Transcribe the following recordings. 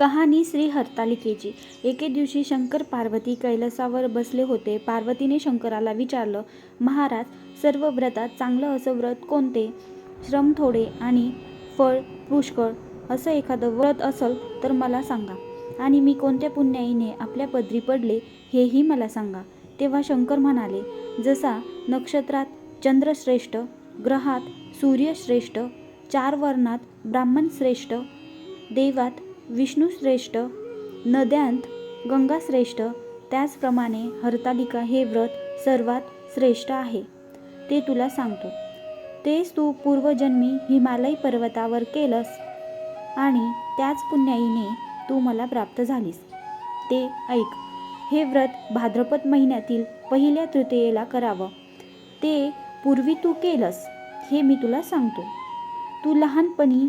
कहाणी श्री हरतालिकेची. एके दिवशी शंकर पार्वती कैलासावर बसले होते. पार्वतीने शंकराला विचारलं महाराज सर्व व्रतात चांगलं असं व्रत कोणते? श्रम थोडे आणि फळ पुष्कळ असं एखादं व्रत असेल तर मला सांगा. आणि मी कोणत्या पुण्याईने आपल्या पदरी पडले हेही मला सांगा. तेव्हा शंकर म्हणाले जसा नक्षत्रात चंद्रश्रेष्ठ ग्रहात सूर्यश्रेष्ठ चार वर्णात ब्राह्मण श्रेष्ठ देवात विष्णू श्रेष्ठ नद्यांत गंगाश्रेष्ठ त्याचप्रमाणे हरतालिका हे व्रत सर्वात श्रेष्ठ आहे ते तुला सांगतो. तेच तू पूर्वजन्मी हिमालय पर्वतावर केलंस आणि त्याच पुण्याईने तू मला प्राप्त झालीस. ते ऐक हे व्रत भाद्रपद महिन्यातील पहिल्या तृतीयेला करावं. ते पूर्वी तू केलंस हे मी तुला सांगतो. तू लहानपणी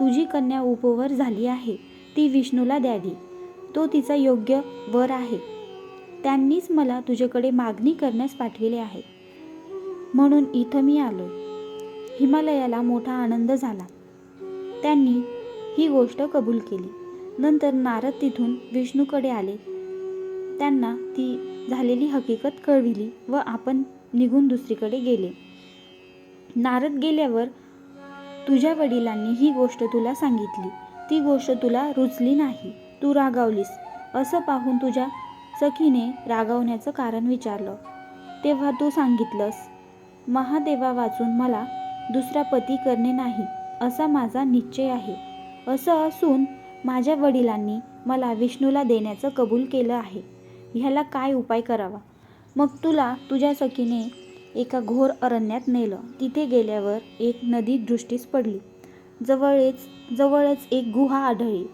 तुझी कन्या उपवर झाली आहे. ती विष्णूला द्यावी. तो तिचा योग्य वर आहे. त्यांनीच मला तुझ्याकडे मागणी करण्यास पाठविले आहे. म्हणून इथं मी आलो हिमालयाला मोठा आनंद झाला. त्यांनी ही गोष्ट कबूल केली. नंतर नारद तिथून विष्णूकडे आले. त्यांना ती झालेली हकीकत कळविली व आपण निघून दुसरीकडे गेले. नारद गेल्यावर तुझ्या वडिलांनी ही गोष्ट तुला सांगितली. ती गोष्ट तुला रुचली नाही. तू रागावलीस. असं पाहून तुझ्या सखीने रागावण्याचं कारण विचारलं. तेव्हा तू सांगितलंस महादेवा वाचून मला दुसरा पती करणे नाही असा माझा निश्चय आहे. असं असून माझ्या वडिलांनी मला विष्णूला देण्याचं कबूल केलं आहे. ह्याला काय उपाय करावा? मग तुला तुझ्या सखीने एका घोर अरण्यात नेलं. तिथे गेल्यावर एक नदी दृष्टीस पडली. जवळच जवळच एक गुहा आढळली.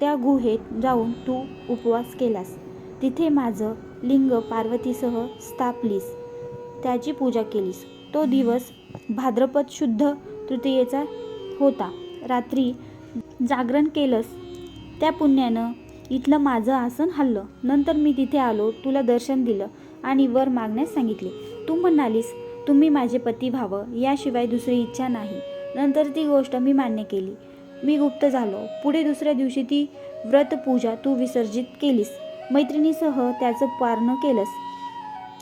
त्या गुहेत जाऊन तू उपवास केलास. तिथे माझं लिंग पार्वतीसह स्थापलीस. त्याची पूजा केलीस. तो दिवस भाद्रपद शुद्ध तृतीयेचा होता. रात्री जागरण केलंस. त्या पुण्यानं इथलं माझं आसन हल्लं. नंतर मी तिथे आलो तुला दर्शन दिलं आणि वर मागण्यास सांगितले. तू म्हणालीस तुम्ही माझे पती व्हावं याशिवाय दुसरी इच्छा नाही. नंतर ती गोष्ट मी मान्य केली. मी गुप्त झालो. पुढे दुसऱ्या दिवशी ती व्रतपूजा तू विसर्जित केलीस. मैत्रिणीसह त्याचं पारणं केलंस.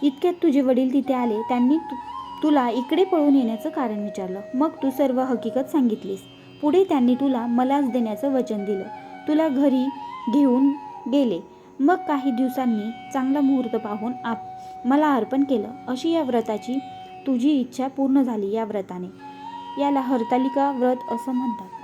इतक्यात तुझे वडील तिथे आले. त्यांनी तु तुला इकडे पळून येण्याचं कारण विचारलं. मग तू सर्व हकीकत सांगितलीस. पुढे त्यांनी तुला मलाच देण्याचं वचन दिलं. तुला घरी घेऊन गेले. मग काही दिवसांनी चांगला मुहूर्त पाहून आप मला अर्पण केलं. अशी या व्रताची तुझी इच्छा पूर्ण झाली या व्रताने. याला हरतालिका व्रत असं म्हणतात.